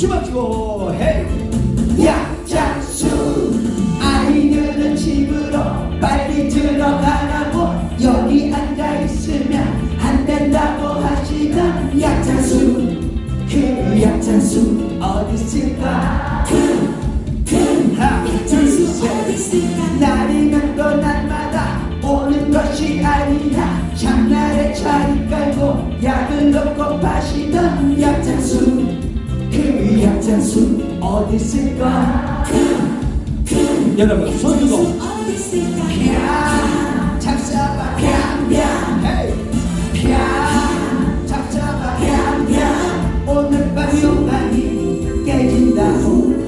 주먹 쥐고 헤이 약장수. 아이들은 집으로 빨리 들어가라 약장수 어디 있을까? 하나 둘셋 날이면 또 날마다 오는 것이 아니라 장날에 자리 깔고 약을 넣고 파시던 약장수. 그 약장수 어디 있을까? 여러분 손 들고 펴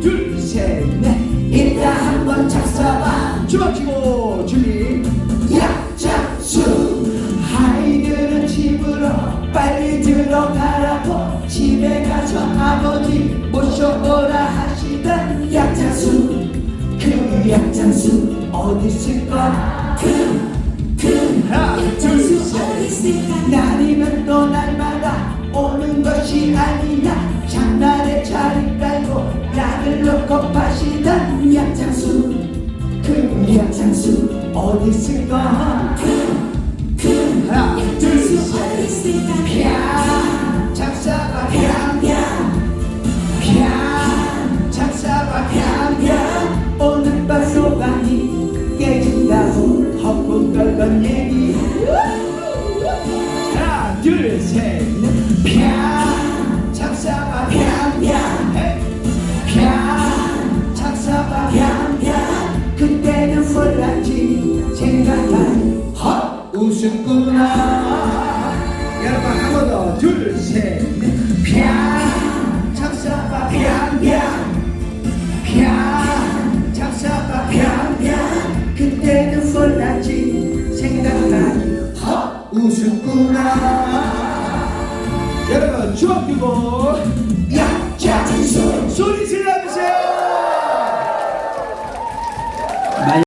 둘셋넷. 일단 한번 잡숴봐. 주먹 쥐고 준비. 약장수 아이들은 집으로 빨리 들어가라고 집에 가서 아버지 모셔오라 하시던 약장수 그 약장수 어디 있을까? 하나 둘셋. 날이면 또 어디 있을까? 하나 둘셋. 오늘 밤 깨진다고 헛분 얘기. 하나 둘셋. 펴 헛 웃었구나. 여러분 한 번 더. 둘셋. 펴 잡숴봐 펴펴 펴 잡숴봐 펴펴 그때는 몰랐지. 생각나니 헛 웃었구나. 여러분 주먹 들고 약장수